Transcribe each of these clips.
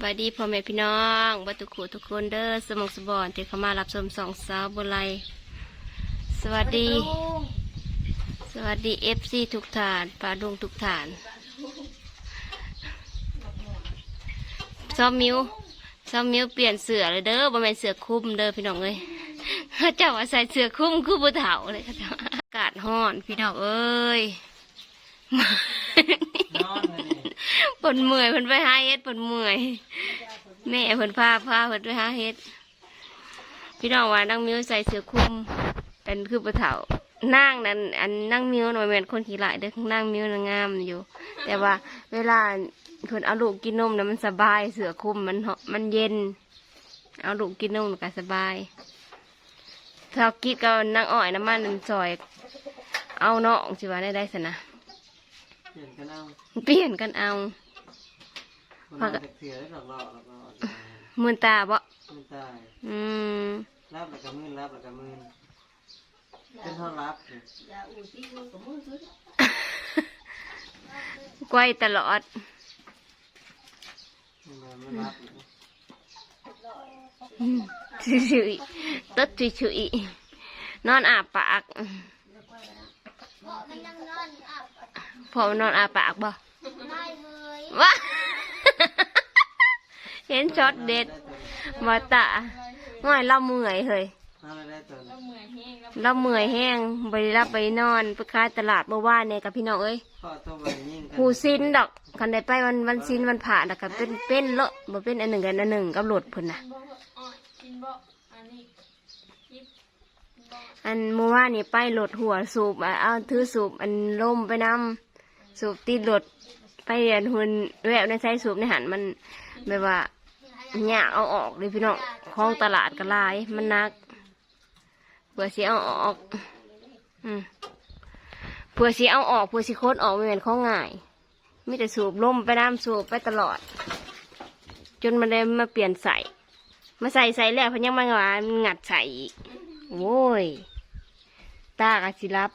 บายดีพ่อแม่พี่น้องบัตุขุทุกคนเด้อสมองสบอนที่เข้ามารับชมสองสาวบนไลสวัสดี สวัสดีเอฟซีทุกฐานปลาดงทุกฐานซ้อมมิวซ้อมมิวเปลี่ยนเสือเลยเด้อบ่แม่นเสือคลุมเด้อพี่น้องเอ้ยเขาเจ้าว่าใส่เสือคลุมคือผู้เฒ่าเลยเขาเจ้าอากาศร้อนพี่น้องเอ้ย นอนเลยนี่ เพิ่ นเมื่อยเพิ่นไปหาเฮ็ดเพิ่นเมื่อย แม่เพิ่นพาพาเพิ่นไปหาเฮ็ด พี่น้องว่านั่งมิวใส่เสื้อคลุมเป็นคือปะเถานั่งนั้นอันนั่งมิวหน่อยแม่นคนขี้หลายเด้อนั่งมิวน่ะงามอยู่ แต่ว่าเวลาเพิ่นเอาลูกกินนมน่ะมันสบายเสื้อคลุมมันเหาะมันเย็น เอาลูกกินนมก็สบายถ้ากิดก็นั่งอ้อยน้ำมันนั่นซอย เอาน้องสิว่าได้ได้สนะเปลี่ยนกันเอา เปลี่ยนกันเอาคนมาจากเสียแล้วหลอกหลอกหลอกหลอกมือนตาบ่มันตายอืมรับแล้วก็มืนรับแล้วก็มืนเป็นเท่ารับเนี่ยกล้วยตลอดมันมันรับอยู่ชุยๆตึ๊ดชุยๆนอนอาปากพอมันนอนอาปากบ่วะ เห็นช็อตเด็ดมาตาง่อยเราเมื่อยเฮ้ยน่าได้ตัวนี้เราเมื่อยแห้งไปรับไปนอนไปขายตลาดเมื่อวานเนี่ยกับพี่น้องเอ้ยพ่อตัวไปยิ่งกันผู้ซินดอกคันได้ไปวันวันซินวันผ่าดอกก็เป็นเป็นเลอะบ่เป็นอันหนึ่งกันอันหนึ่งกับรถเพิ่นน่ะอันเมื่อวานนี่ไปรถหัวสูบอะเอาถือสูบอันลมไปนำสูบติดรถ ไปเรียนหุ่นแววในใช้สูบในหันมันแบบว่าหยาเอาออกเลยพี่น้องคลองตลาดก็ลาย มันนักเพื่อสิเอาออก อืมเพื่อสิเอาออกเพื่อสิโคตรออกไม่เป็นข้องง่ายมีแต่สูบล่มไปน้ำสูบไปตลอด จนมันได้มาเปลี่ยนใส่มาใส่ใส่แล้วพยังมันว่ามันงัดใส่อีกโว้ยตากะสิรับ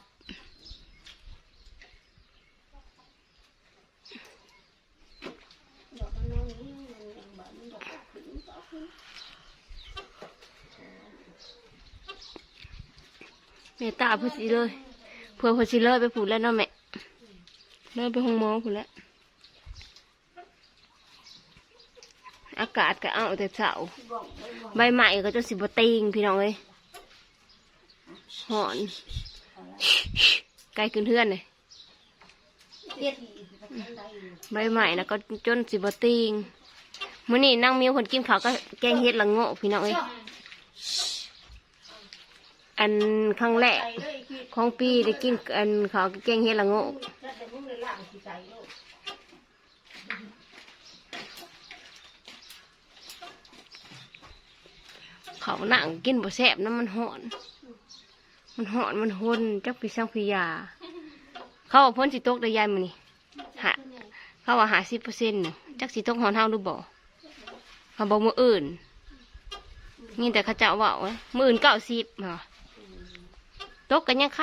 แม่ตาพูดสิเลยเพื่อพูดสิเลยไปผูดแล้วเนาะแม่เลยไปห้องหมอผูดแล้วอากาศก็เอาแต่เสาใบใหม่ก็จะสิบติงพี่น้องเอ้ยหอนไกลขึ้นเทือนเลยใบใหม่นะก็จนสิบติงมื้อนี้นั่งมิวคนกินข้าวก็แกงเฮ็ดละโง่พี่น้องเอ้ย อันครั้งแรกของปีได้กินอันเขาวแกงเฮ็ดละโง่เขาหนังกินบ่แซ่บน้ำมันหอน มันหอนมันหนจักปีสังพิยา เขาว่าพ้นสิตกได้ยายมันนี่หาเขาว่าหาสิบเปอร์เซ็นต์จักสิตกหอนเท่าหรือบ่เขาบอกมืออื่นนี่แต่เขาเจ้าว่าวมืออื่นเก้าสิบเหรอ ตกกันยังไง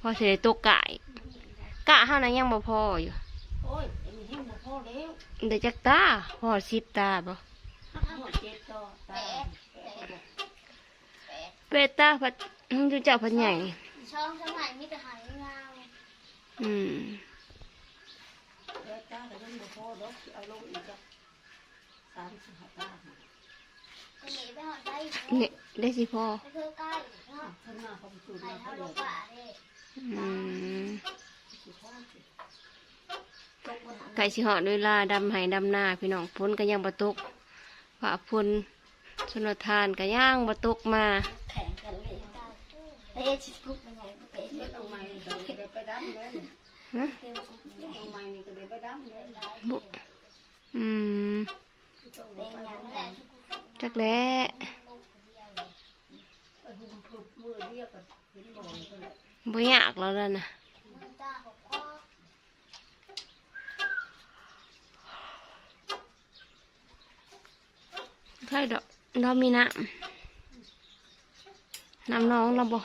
พอเสียตกกายกะเท่านั้นยังบ่พออยู่โอ้ยอันนี้ยังบ่พอแล้วเดี๋ยวจักตาพอสิบตาบ่หมดเจ็ดต่อตาเปตาพัดจุเจ้าพัดใหญ่ช่องสมัยมีแต่หายงาวอืมแปดตาแต่ยังบ่พอดอกสิเอาลงอีกจ้ะสามสิบห้าตา เนี่ยได้สิพอไปเพื่อใกล้เนาะข้างหน้าเขาไปสูดหายมาเท่าเขาโลเลยกะเลยอืมสิพอสิตกบนหางไก่สิหอดเวลาดำไห้ดำหน้าพี่น้องพ้นก็ยังบะตกว่าพ้นชนทานก็ย่างบะตกมาแข่งกันเลยเอ๊ะชิคุกเป็นไงเอ๊ะเฮ็ดเอาใหม่นี่ก็ได้ไปดำเลยฮะเฮ็ดเอาใหม่นี่ก็ได้ไปดำเลยบุอืมเป็นยังไง จักแล้ไม่อยากแล้วล่ะนะตาหกข้อใช่ดอกเรามีน้ำน้ำน้องเราบ่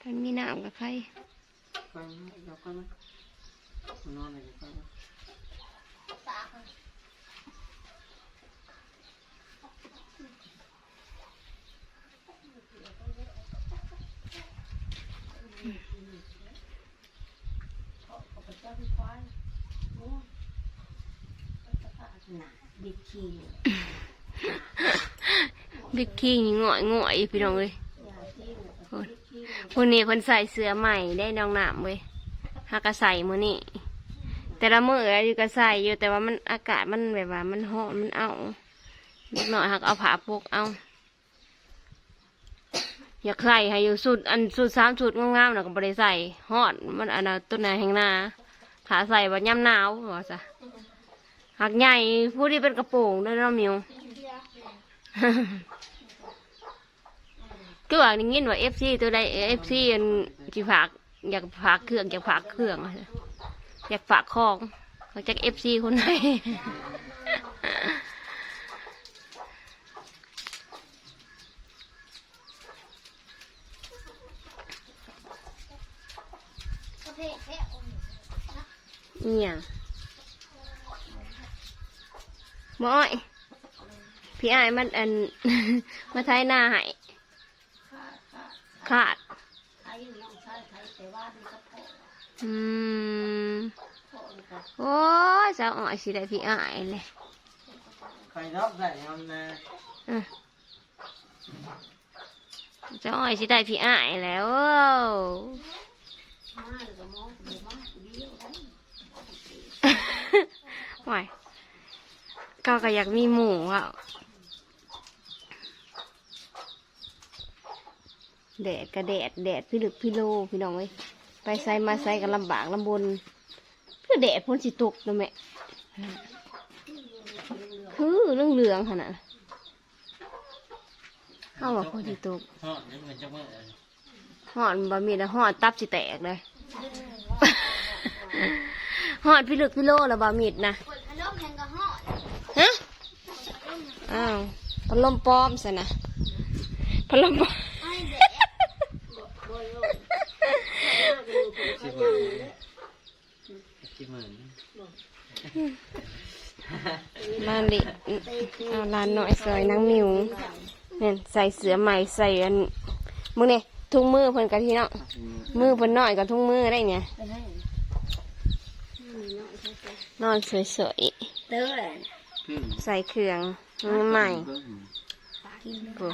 ถ้ามีน้ำกับใคร นอนอยากคีนบิ๊กคิงง่อยง่อยพี่น้องเอ้ยยาที่บิดขี้วันนี้เพิ่นใส่เสื้อใหม่ได้น้องหนามเว้ยหากระใส่มือนี้ แต่ละมืออยู่ก็ใส่อยู่แต่ว่ามันอากาศมันแบบว่า มันร้อนมันเอาเล็กน้อยหักเอาผ้าพกเอา อยากใส่ให้อยู่สุด อันสุดสามสุดงามๆน่ะก็บ่ได้ใส่ฮอดมันอันน่ะต้นนแห่งนาถ้าใส่ว่าย่ำหนาวว่าซะหักใหญ่ผู้ที่เป็นกระโปรงด้วยเนาะมิวก็ว่าอย่างงี้ว่าเอฟซีตัวใดเอฟซีอันจีฝากอยากฝากเครื่องอยากฝากเครื่อง อะอยากฝากของเขาจากเอฟซีคนไหนประเภทแค่องค์เนี่ยหมออ้อยพี่อ้ายมันอัน มาไทยหน้าให้ขาดขาดขาดใครน้องชายใครแต่ว่าดีกับพ่ออืมพ่อนี่ก็ โอ้ยสาวอ้อยสิได้พี่อ้ายเลยใครรับได้ยำนะอืมสาวอ้อยสิได้พี่อ้ายแล้วโอ้มาเลยก็มองเดี๋ยวมาเดียวกันไหวก็ก็อยากมีหมูอะแดดกระแดดแดดพี่ลึกพี่โลพี่น้องเอ้ยไปใส่มาใส่กันลำบากลำบน คือแดดพ้นสิตกนะแม่คือเรื่องเหลืองขนาดเข้าว่าพ้นสิตกฮอดนี่มันจะเมื่อหอดบะหมี่แล้วหอดตับสิแตกเลยหอดพี่ลึกพี่โลแล้วบะหมี่นะฮะอ้าวพัดลมปลอมสินะพัดลมปลอม ไอ้เด็ก สิบหมื่นสิบห มื่นมาลิเอาลานหน่อยซอยนางมิวเนี่ยใส่เสือใหม่ใส่อันมือเนี่ยทุ่งมือเพิ่นกะที่เนาะมือเพิ่นน้อยกับทุ่งมือได้เนี่ยไปให้นอนสวยเด้อแหละพึ่งๆใส่เครื่องมือใหม่โอ้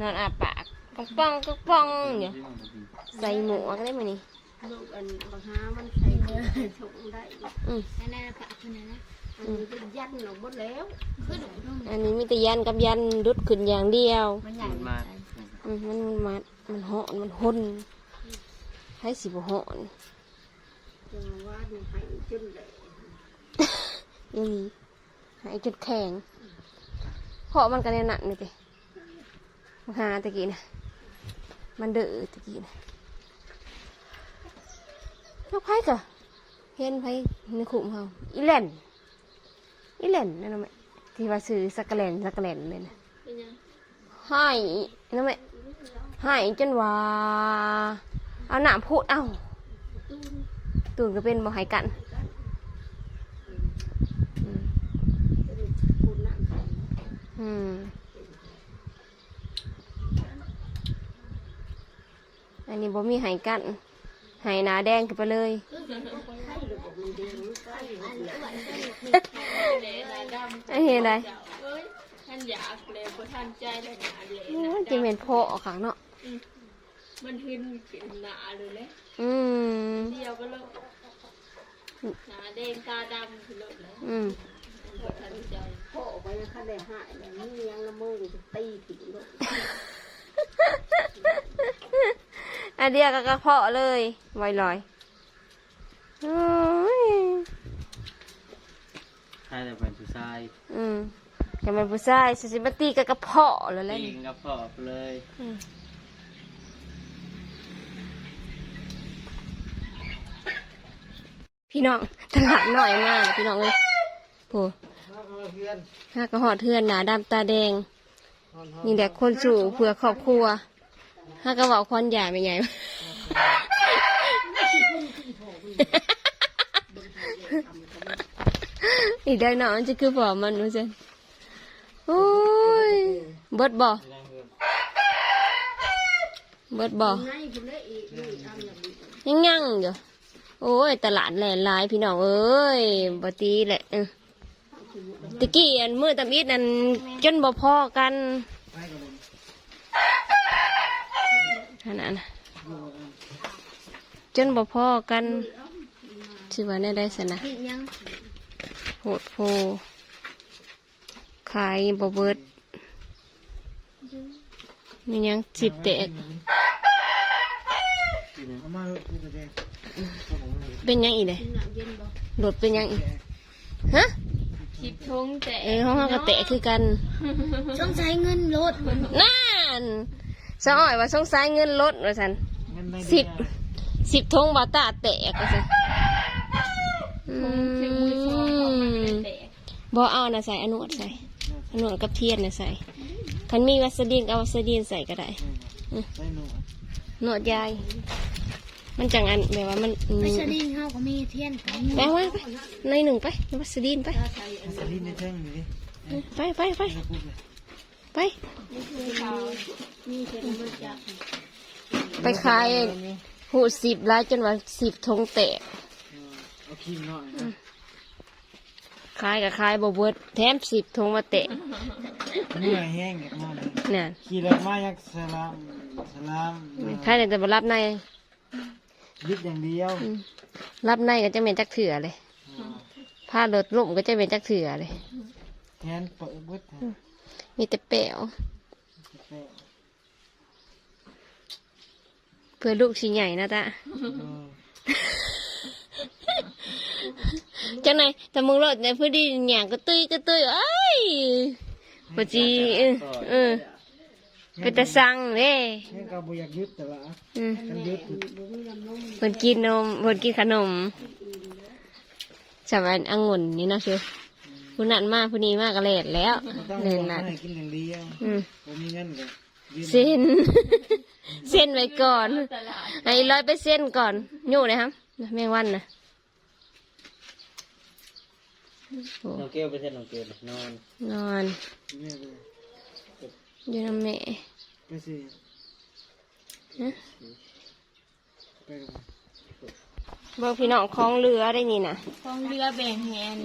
นอนอาปาก ปังปังปังปังเนี่ยใส่หมวกได้ไหมนี่ลูกอันบางหามันใส่เงินใส่ถุงได้อืมนั่นน่ะปากคนนั้นนะอันนี้เป็นยันหนอกหมดแล้วคือหนูต้องอันนี้มีแต่ยันกับยันดุดขึ้นอย่างเดียว มันใหญ่มันมาอืมมันมัดมันหอนมันหนให้สิบหอนจังว่าดูให้จนเลยอีหลีหายจุดแข็งเพราะมันกันในหนักนี่ติมาหาตะกี้นะ มันเดือตะกี้นะนกไผ่กะเห็นไผ่ในขุมเขาอีแหลนอีแหลนนั่นนะแม่ที่ว่าซื้อสักกะแลนสักกะแลนเลยนะให้นั่นแม่ให้จนว่าเอาหนามพูดเอ้าตูนก็เป็นบ่ใหายกันอืม คุณ นั่งใส่อืมอันนี้บ่มีไหกันไหหนาแดงขึ้นไปเลยให้หรือบอกมันดีมันใกล้เลยไอ้เห็นไดเอ้ยท่านอยากเลยเพราะท่านใจเลยหนาเลยโอ้ยจะเป็นพ่อขังเนาะมันหินเป็นหนาเลยเลยอืมเดียวก็เลิกหนาแดงตาดำคือเลิกเลยอืมเพราะท่านใจพ่อไปยังคันได้หายเลยมันยังละเมอจะตีถึงลูก อันเดียวกับกระเพาะเลยไวลอยโอ้ยใครจะเป็นผู้ชายอืมแต่มันผู้ชายสิบัตีกับกระเพาะเลยแหละตีนี่กันกับพ่อไปเลยพี่น้องตลาดหน่อยมากพี่น้องเลยโอ้เพื่อนห้ากระหอดเทือนหนาดำตาแดง นี่แหละคนสู่เพื่อครอบครัว ถ้าก็บอกควันใหญ่ไม่ใหญ่อีได้หนอนจะคือผอมันรู้นเจักโอ้ยเบิดบ่ไม่ได้เบิดบ่ง่ายคุณเลยอีกยังยังอยู่โอ้ยตลาดแหลนลายพี่น้องเอ้ยบตีแหละเออตะกี้อันมือตำอิดนั่นจนบ่พอกัน ไปกับผม ขนาดนั้นจนบ่พอกันชื่อว่าได้ได้สนะกินยังโหดโพขายบ่เบิดมีหยังสิบแตกเอามาพูดกันเองเป็นหยังอีกเลยกินน้ำเย็นบ่โดดเป็นหยังอีก ฮะคลิปทงแต่เอ้ยห้องเราก็แตะคือกันสงสัยเงินลดนั่น สะอ้อยว่าสงสัยเงินลดว่าสันสิบสิบทงบาตาแตกว่าสันอืถึงมือสองของมันมแตกบ่เอานะใส่อนนวดใส่อนนวดกับเทียนนะใส่คันมีวัสดีนก็เอาวัสดีนใส่ก็ได้ใส่หนูนวดยายมันจังอันแบบว่ามันอืมไปสลิงเฮาก็มีเทียนกันไปไว้ไปในหนึ่งไปวัสดีนไปใส่ลิ้นในแท่งดูดิไปไปไปจะพูดเลยไป มีเทียนมาจากไปขายหูสิบร้ายจนว่าสิบทงแตกเอาครีมหน่อยขายกับขายบเบิดแถมสิบทงมาแตะเมื่อยแห้งกับมันนั่นขี่รถมายักสลามสลามขายแต่บรับในยึดอย่างเดียวอืมรับในก็จะเป็นจักเถื่อเลยผ้ารถลุ่มก็จะเป็นจักเถื่อเลยแทนเปิดบุดมีแต่แป๋ว เพื่อลูกชิ้นใหญ่นะตาจังไหนแต่มึงรถในพื้นที่หยางก็ตุ้ยก็ตุ้ยเอ้ยปจีเออเออเป็นตะสั่งเด้แค่ก็บ่อยากยึดแต่ว่าอืมกันยึดเพิ่นกินนมเพิ่นกินขนมสำหรับองุ่นนี่เนาะเชื่อผู้นั้นมาผู้นี้มากก็เลดแล้วต้องเล่นบอนักดให้กินอย่างเดียวอืมผมมีเงินก็ยืม เส้น เส้นไว้ก่อนตลาดไอ้ร้อยไปเส้นก่อนอยู่เลยครับแมงวันนะโอ้น้องเกลไปเทศน้องเกลนอน นอนเนี่ยเลยอยู่น้ำแม่ไปสิฮะไปกับเบิ่งพี่น้องคลองเรือได้นี่นะของเรือแบ่งแหน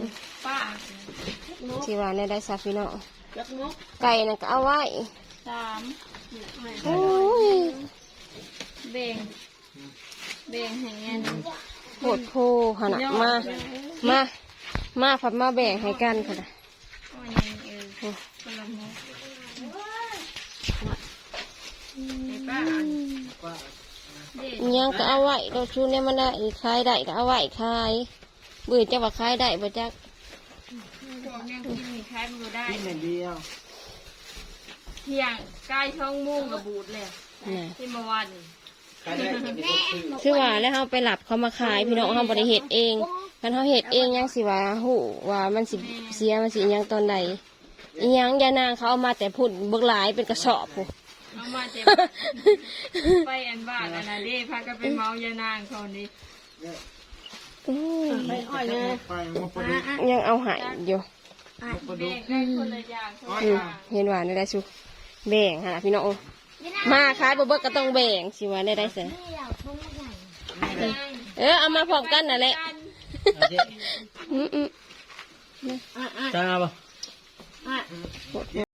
ป้าที่ว่าเนี่ยได้สักพี่น้องจักนกไก่น่ะก็เอาไว้สาม โอ้ยแบ่งแบ่งแหนโหดโพขนาดมา มา มาผัดมาแบ่งให้กันค่ะนะก็ยังเออคนละมุกไอ้ป้าเด็ดอิหยังก็เอาไว้เราชูเนี่ยมันได้ขายได้ก็เอาไว้ขายเบื่อจะว่าขายได้บ่จักพวกเนี่ยกินมีคล้ายมันก็ได้กินอย่างเดียว เที่ยงใกล้ช่องมุ่งกับบูดเลยน่ะที่เมื่อวานใครได้กินก็ซื้อคือว่าแล้วเฮาไปหลับเขามาขายพี่น้องเฮาบ่ได้เฮ็ดเองคันเฮาเฮ็ดเองยังสิว่าฮู้ว่ามันสิเสียมันสิอิหยังตอนใดอีหยังยานางเขาเอามาแต่พุ่นเบิกหลายเป็นกระสอบพุ เอามาเจ็บ ไปอันบ้านอันนั้นเด้พากันไปเมายานางเขานี่อื้อไปอ้อยเลยไปมาปดุกยังเอาใหายอยู่ปดุแบ่กงได้คนละอย่างคนละอือมย่าง เห็นว่าได้ได้สุ แบ่งหั่นล่ะพี่น้องมาขายบ่เบิกก็ต้องแบ่งสิว่าได้ได้เสียนี่เราทุ่งใหญ่เออเอามาพร้อมกันนั่นแหละอืมอืมจ้าป่ะอะ